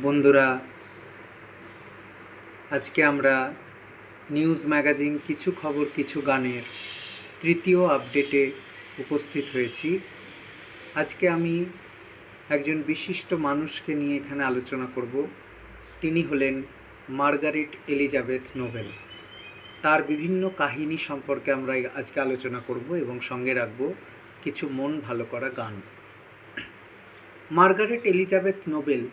বন্ধুরা, আজকে আমরা নিউজ ম্যাগাজিন কিছু খবর, কিছু গানের তৃতীয় আপডেটে উপস্থিত হয়েছি। আজকে আমি একজন বিশিষ্ট মানুষকে নিয়ে এখানে আলোচনা করব। তিনি হলেন মার্গারেট এলিজাবেথ নোবেল। তার বিভিন্ন কাহিনী সম্পর্কে আমরা আজকে আলোচনা করব এবং সঙ্গে রাখব কিছু মন ভালো করা গান। মার্গারেট এলিজাবেথ নোবেল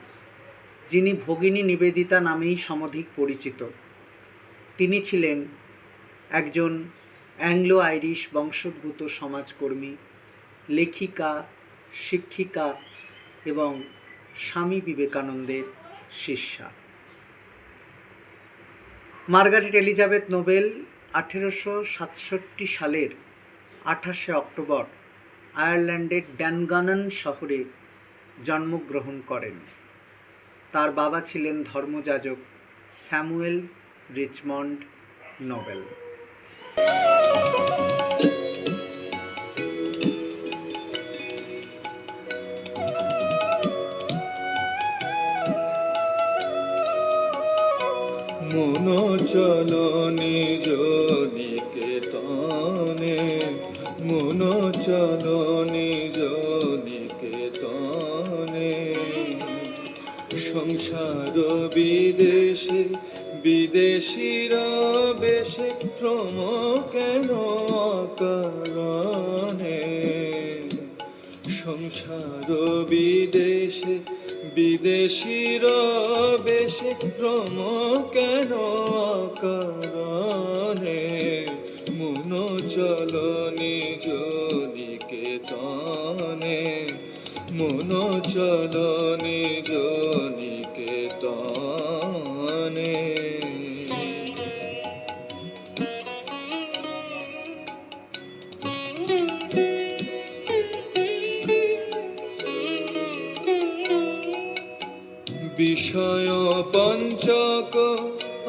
যিনি ভগিনী নিবেদিতা নামেই সমধিক পরিচিত। তিনি ছিলেন একজন অ্যাংলো আইরিশ বংশোদ্ভূত সমাজকর্মী, লেখিকা, শিক্ষিকা এবং স্বামী বিবেকানন্দের শিষ্যা। মার্গারেট এলিজাবেথ নোবেল আঠেরোশো সাতষট্টি সালের আঠাশে অক্টোবর আয়ারল্যান্ডের ড্যানগানন শহরে জন্মগ্রহণ করেন। তার বাবা ছিলেন ধর্মযাজক স্যামুয়েল রিচমন্ড নোবেল। মন চলো নিজ বিদেশির বেশে ক্রম কেন কারণে সংসার বিদেশে বিদেশির বেশে ক্রম কেন কারণে মন চল নিজ নিকেতনে মন চল নিজ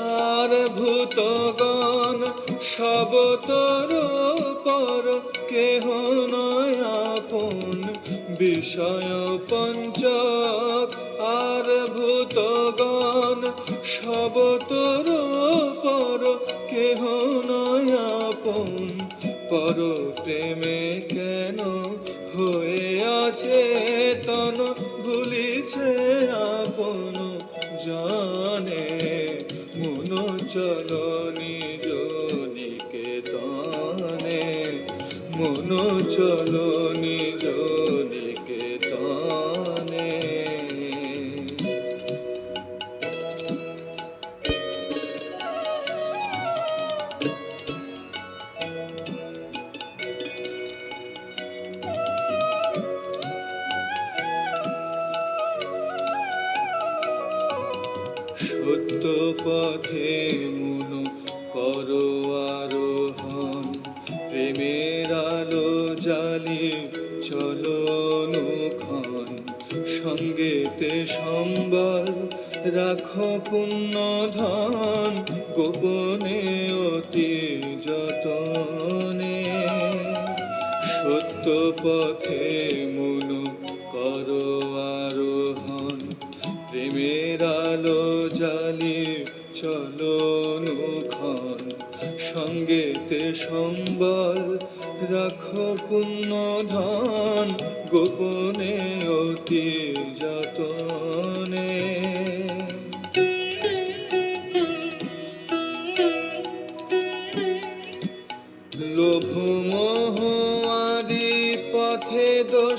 আর ভূতগণ সবতর পর কেহ নয় আপন। বিষয় পঞ্চক আর ভূতগণ সবতর পর কেহ নয় আপন। পর প্রেমে কেন হয়ে আছে তন? মন চলো নিজ সঙ্গেতে সম্বল রাখো পুণ্য ধন গোপনে অতি যতনে। সত্য পথে মন করো আরোহণ, প্রেমের আলো জালি চলো নুখন সঙ্গেতে সম্বল রাখো পুণ্য ধন গোপনে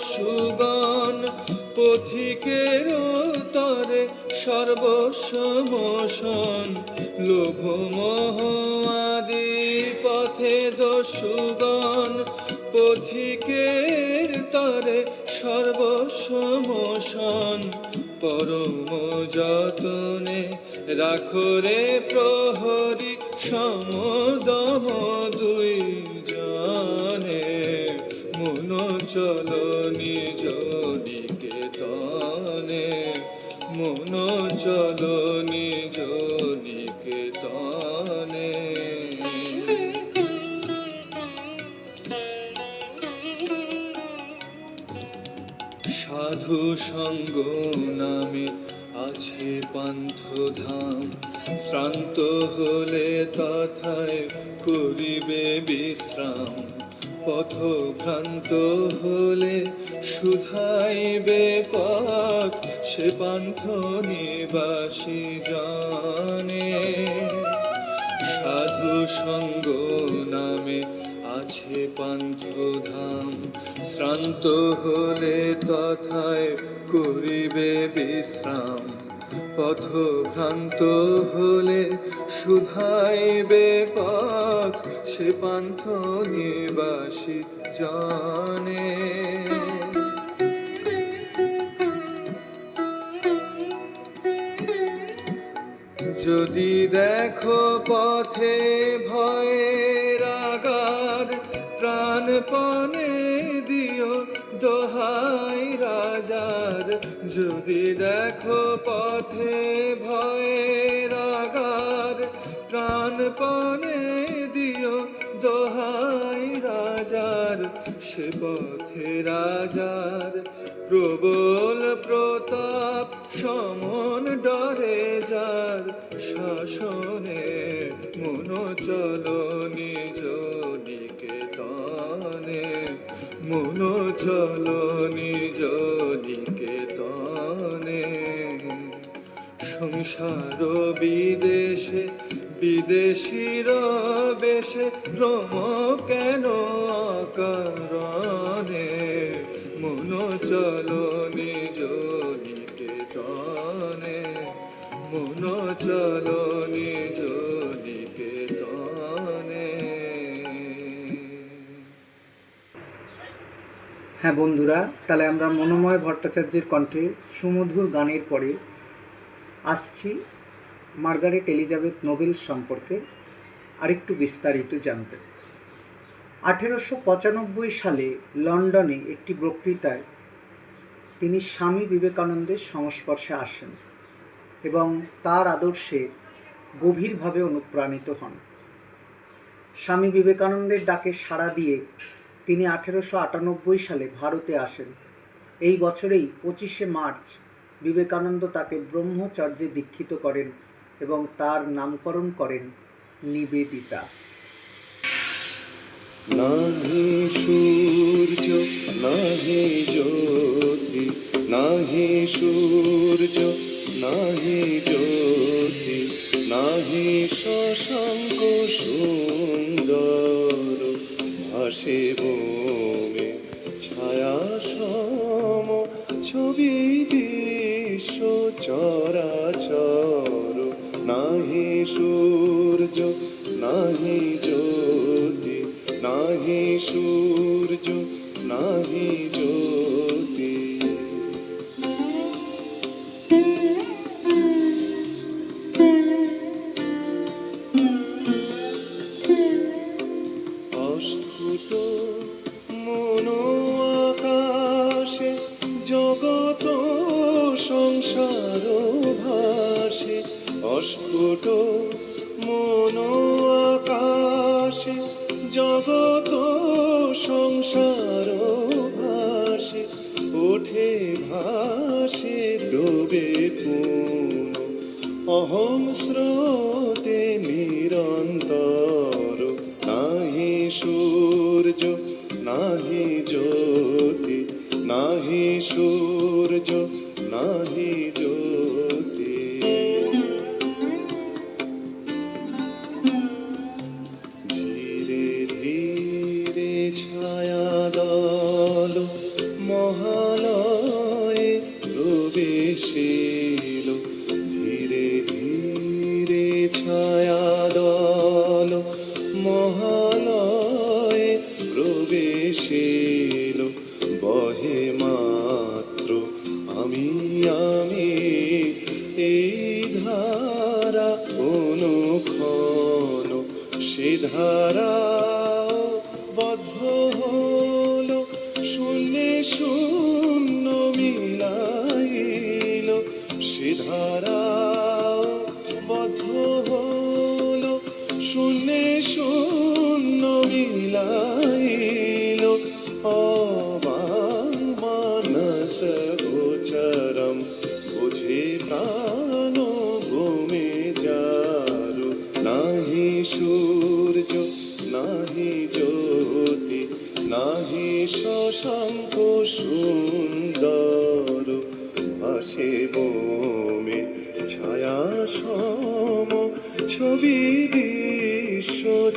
দস্যুগণ পথিকের তরে সর্বসমোষণ লোভ মোহ আদি পথে দস্যুগণ পথিকের তরে সর্বসমোষণ পরম যতনে রাখো রে প্রহরী সমদম চল নিজ নিকেতনে মন চল পথভ্রান্ত হলে শুধাইবে পথ সে পান্থ নিবাসী জানে। সাধু সঙ্গ নামে আছে পান্থধাম, শ্রান্ত হলে তথায় করিবে বিশ্রাম। পথভ্রান্ত হলে শুধাইবে পথ সে পান্থ নিবাসী জানে। যদি দেখো পথে ভয়ের আগার, প্রাণপণে দিও দোহাই রাজার। যদি দেখো পথে ভয়ের আগার, প্রাণপণে দিও দোহাই পথে রাজার প্রবল প্রতাপ সমন ডরে যার শাসনে মন চল নিজ নিকেতনে মন চল নিজ নিকেতনে। সংসার বিদেশে, বিদেশির বেশে ভ্রম কেন কারণে মন চল নিজ নিকেতনে মন চল নিজ নিকেতনে হ্যাঁ বন্ধুরা, তাহলে আমরা মনোময় ভট্টাচার্যের কণ্ঠে সুমধুর গানের পরে আসছি মার্গারেট এলিজাবেথ নোবেল সম্পর্কে আরেকটু বিস্তারিত জানতে। আঠেরোশো পঁচানব্বই সালে লন্ডনে একটি বক্তৃতায় তিনি স্বামী বিবেকানন্দের সংস্পর্শে আসেন এবং তার আদর্শে গভীরভাবে অনুপ্রাণিত হন। স্বামী বিবেকানন্দের ডাকে সাড়া দিয়ে তিনি আঠেরোশো আটানব্বই সালে ভারতে আসেন। এই বছরেই পঁচিশে মার্চ বিবেকানন্দ তাকে ব্রহ্মচর্যে দীক্ষিত করেন এবং তার নামকরণ করেন নিবেদিতা। নাহি সূর্য, নাহি জ্যোতি, নাহি সূর্য, নাহি জ্যোতি, নাহি শশাঙ্ক সুন্দর, ভাসে ভূমি ছায়া সম, ছবি বিশ্ব চরাচর, নাহি সূর্য, নাহি জ্যোতি নাহি সূর্য নাহি জ্যোতি ভাসে ডুবে পুন অহং স্রোতে নিরন্তর। নাহি সূর্য নাহি জ্যোতি নাহি সূর্য নাহি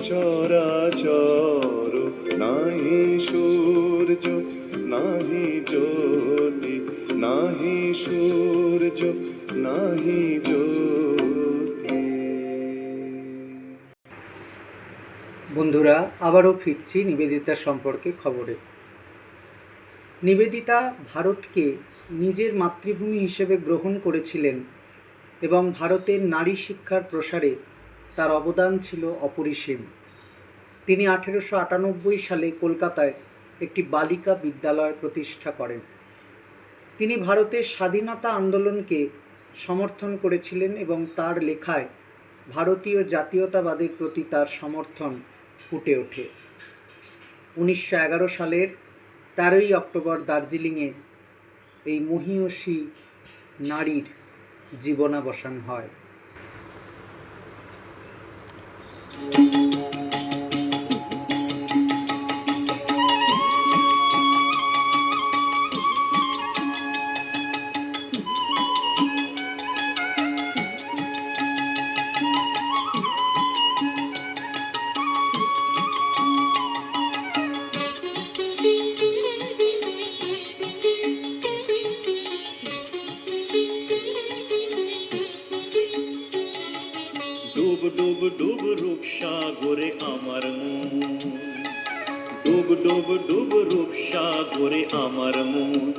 চরাচর নাহি সূর্য, নাহি জ্যোতি, নাহি সূর্য, নাহি জ্যোতি। বন্ধুরা, আবারও ফিরছি নিবেদিতা সম্পর্কে খবরে। নিবেদিতা ভারতকে নিজের মাতৃভূমি হিসেবে গ্রহণ করেছিলেন এবং ভারতের নারী শিক্ষার প্রসারে তার অবদান ছিল অপরিসীম। তিনি আঠেরোশো আটানব্বই সালে কলকাতায় একটি বালিকা বিদ্যালয় প্রতিষ্ঠা করেন। তিনি ভারতের স্বাধীনতা আন্দোলনকে সমর্থন করেছিলেন এবং তার লেখায় ভারতীয় জাতীয়তাবাদের প্রতি তার সমর্থন ফুটে ওঠে। উনিশশো এগারো সালের তেরোই অক্টোবর দার্জিলিংয়ে এই মহীয়সী নারীর জীবনাবসান হয়। ডুব রূপ সাগরে আমার মন।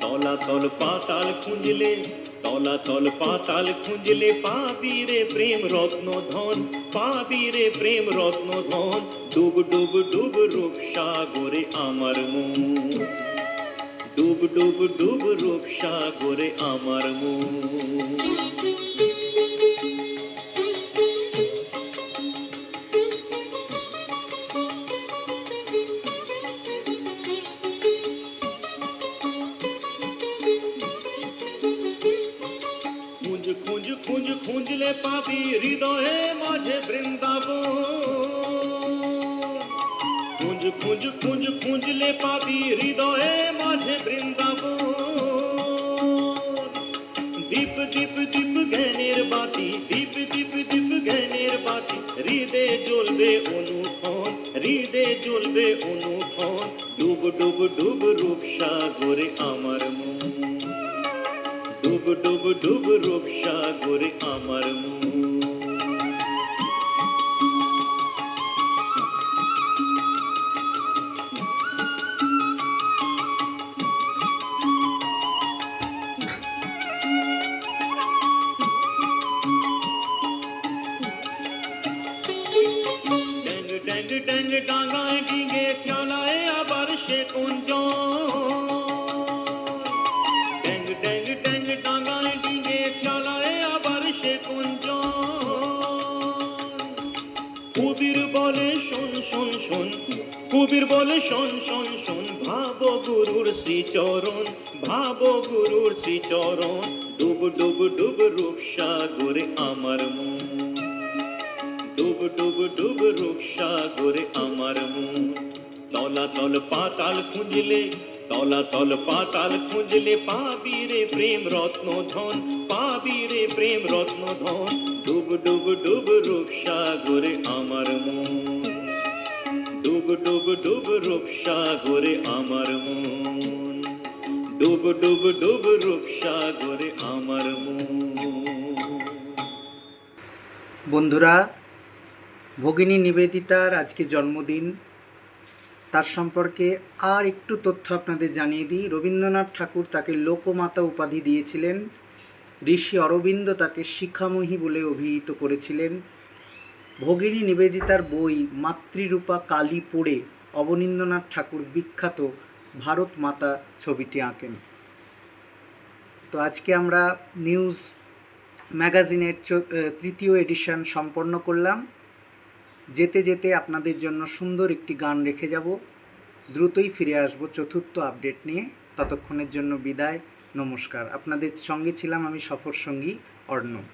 তলাতল পাতাল খুঁজলে, তলাতল পাতাল খুঁজলে পাবি রে প্রেম রত্ন ধন, পাবি রে প্রেম রত্ন ধন। ডুব ডুব ডুব রূপ সাগরে আমার মন। ডুব ডুব ডুব রূপ সাগরে আমার মন। পাবি হৃদয়ে মাঝে বৃন্দাবন। খুঁজ খুঁজ খুঁজ খুঁজলে পাবি হৃদয়ে মাঝে বৃন্দাবন। দীপ দীপ দীপ জ্ঞানের বাতি, দীপ দীপ দীপ জ্ঞানের বাতি, হৃদে জ্বলবে অনুক্ষণ, হৃদে জ্বলবে অনুক্ষণ। ডুব ডুব ডুব রূপ সাগরে আমার ডুব ডুব রূপ সাগরে আমার মন ড্যাং ড্যাং ড্যাং ডাঙায় ডিঙে চালায় আবার সে কুঞ্জ কবির বলে, শোন শোন শোন, ভাব গুরুর শ্রীচরণ, ভাব গুরুর শ্রীচরণ, ডুব ডুব ডুব রূপ সাগরে আমার মন। ডুব ডুব ডুব রূপ সাগরে আমার মন। তলাতল পাতাল খুঁজলে তলাতল পাতাল খুঁজলে পাবি রে প্রেম রত্ন ধন পাবি রে প্রেম রত্ন ধন ডুব ডুব ডুব রূপ সাগরে আমার মন। ডুব ডুব ডুব রূপ সাগরে আমার মন। ডুব ডুব ডুব রূপ সাগরে আমার মন। বন্ধুরা, ভগিনী নিবেদিতার আজকে জন্মদিন। তার সম্পর্কে আর একটু তথ্য আপনাদের জানিয়ে দিই। রবীন্দ্রনাথ ঠাকুর তাকে লোকমাতা উপাধি দিয়েছিলেন। ঋষি অরবিন্দ তাকে শিখাময়ী বলে অভিহিত করেছিলেন। ভগিনী নিবেদিতার বই মাতৃরূপা কালী পড়ে অবনীন্দ্রনাথ ঠাকুর বিখ্যাত ভারত মাতা ছবিটি আঁকেন। তো আজকে আমরা নিউজ ম্যাগাজিনের তৃতীয় এডিশন সম্পন্ন করলাম। যেতে যেতে আপনাদের জন্য সুন্দর একটি গান রেখে যাব। দ্রুতই ফিরে আসব চতুর্থ আপডেট নিয়ে। ততক্ষণের জন্য বিদায়, নমস্কার। আপনাদের সঙ্গে ছিলাম আমি সফর সঙ্গী অর্ণব।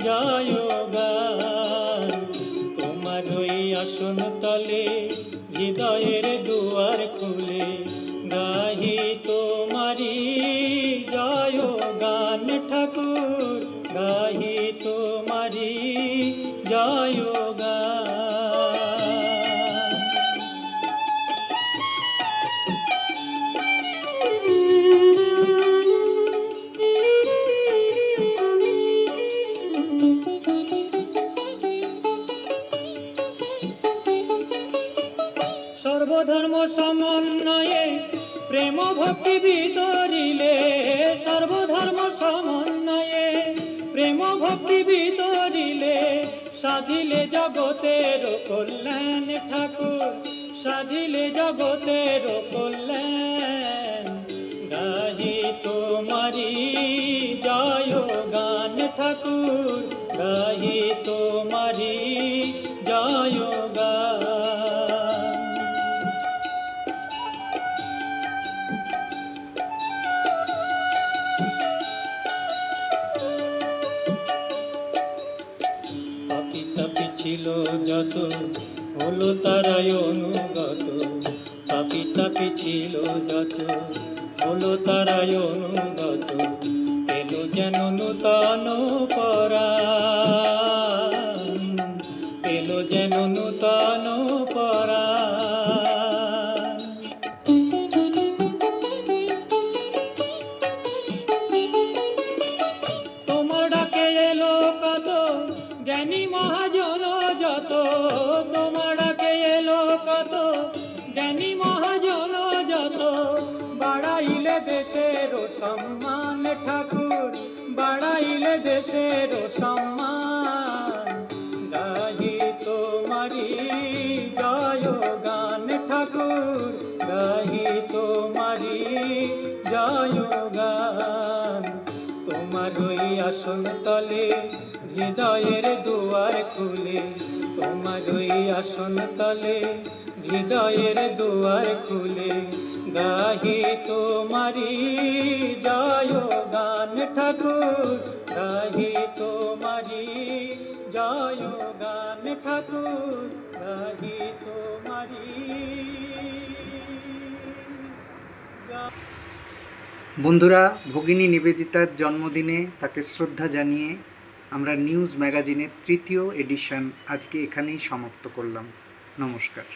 জয় তোমার ওই আসন তলে হৃদয়ের দুয়ার সর্বধর্ম সমন্বয়ে প্রেম ভক্তি বিতরিলে, সর্বধর্ম সমন্বয়ে প্রেম ভক্তি বিতরিলে, সাধিলে জগতের কল্যাণ ঠাকুর, সাধিলে জগতের কল্যাণ। গাহি তোমারি জয় গান ঠাকুর, গাহি তোমারি জয় যত হলো তারাই অনুগত। পাপি তাপি ছিল যত, হলো তারাই অনুগত। এলো যেন নূতন পরা এলো যেন নূতন পরা তোমার ডাকে এলো কত জ্ঞানী মহাজন সম্মান ঠাকুর, বাড়াইলে দেশের সম্মান। গাহি তোমারি জয় গান ঠাকুর, গাহি তোমারি জয় গান। তোমার ওই আসন তলে, হৃদয়ের দুয়ার খুলে। তোমার ওই আসন তলে, হৃদয়ের দুয়ার খুলে। গাহি তোমারি জয় গান ঠাকুর। গাহি তোমারি জয় গান ঠাকুর। গাহি তোমারি বন্ধুরা, ভগিনী নিবেদিতার জন্মদিনে তাকে শ্রদ্ধা জানিয়ে আমরা নিউজ ম্যাগাজিনের তৃতীয় এডিশন আজকে এখানেই সমাপ্ত করলাম। নমস্কার।